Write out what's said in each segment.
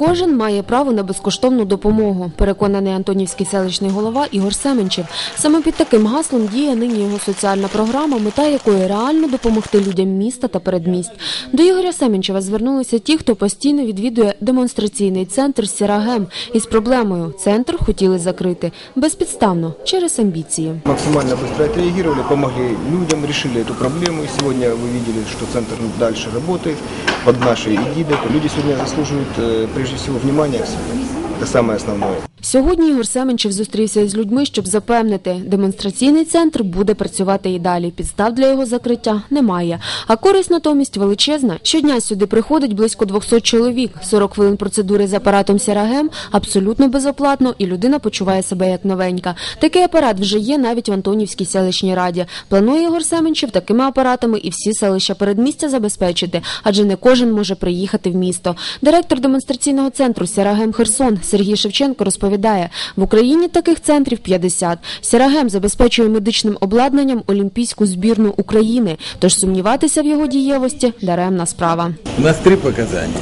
Кожен має право на безкоштовну допомогу, переконаний Антонівський селищний голова Ігор Семенчев. Саме під таким гаслом діє нині його соціальна програма, мета якої реально допомогти людям міста та передмість. До Ігоря Семенчева звернулися ті, хто постійно відвідує демонстраційний центр Сірагем із проблемою. Центр хотіли закрити безпідставно через амбіції. Максимально быстро отреагировали, помогли людям, решили эту проблему. И сегодня вы видели, что центр дальше работает под нашей эгидой. Люди сегодня заслуживают э, прежде всего внимания к себе. Это самое основное. Сьогодні Ігор Семенчев зустрівся із людьми, щоб запевнити, демонстраційний центр буде працювати і далі. Підстав для його закриття немає. А користь натомість величезна. Щодня сюди приходить близько 200 чоловік. 40 хвилин процедури з апаратом Сірагем абсолютно безоплатно, і людина почуває себе як новенька. Такий апарат вже є навіть в Антонівській селищній раді. Планує Ігор Семенчев такими апаратами і всі селища передмістя забезпечити, адже не кожен може приїхати в місто. Директор демонстраційного центру Сірагем Херсон Сергій Шевченко розповідає, в Україні таких центрів 50. Сірагем забезпечує медичним обладнанням Олімпійську збірну України, тож сумніватися в його дієвості даремна справа. У нас три показания,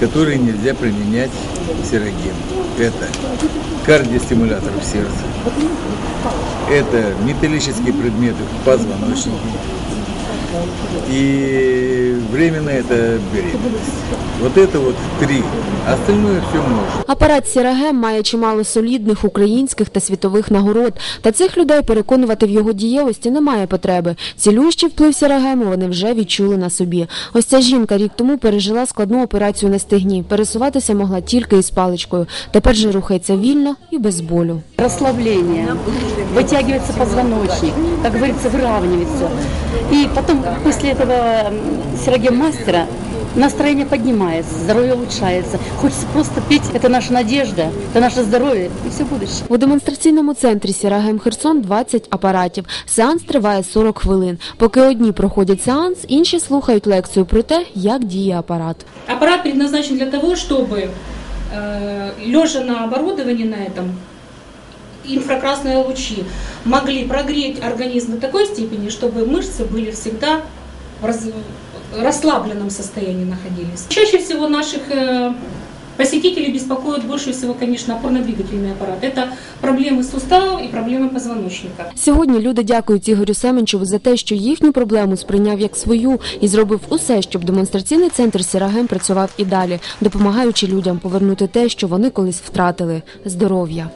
которые нельзя применять в сероген. Это кардиостимулятор в сердце, это металлические предметы в позвоночнике и временно это беременность. Вот это вот три. Остальное все можно. Апарат Сірагем має чимало солідних українських та світових нагород. Та цих людей переконувати в його дієвості немає потреби. Цілющий вплив Сірагему вони вже відчули на собі. Ось ця жінка рік тому пережила складну операцію на стегні. Пересуватися могла тільки із паличкою. Тепер же рухається вільно і без болю. расслабление, вытягивается позвоночник, как говорится, выравнивает все. И потом, после этого сирогем мастера, настроение поднимается, здоровье улучшается. Хочется просто пить, это наша надежда, это наше здоровье и все будущее. У демонстраційному центрі Сірагем Херсон 20 апаратів. Сеанс триває 40 хвилин. Поки одні проходять сеанс, інші слухають лекцію про те, як діє апарат. Аппарат предназначен для того, чтобы э, лежа на оборудовании на этом, инфракрасные лучи могли прогреть организм до такой степени, чтобы мышцы были всегда в раз- расслабленном состоянии находились. Чаще всего наших э, посетителей беспокоит больше всего, конечно, опорно-двигательный аппарат. Это проблемы суставов и проблемы позвоночника. Сьогодні люди дякують Ігорю Семенчеву за те, що їхню проблему сприйняв як свою і зробив усе, щоб демонстраційний центр Сірагем працював і далі, допомагаючи людям повернути те, що вони колись втратили здоров'я.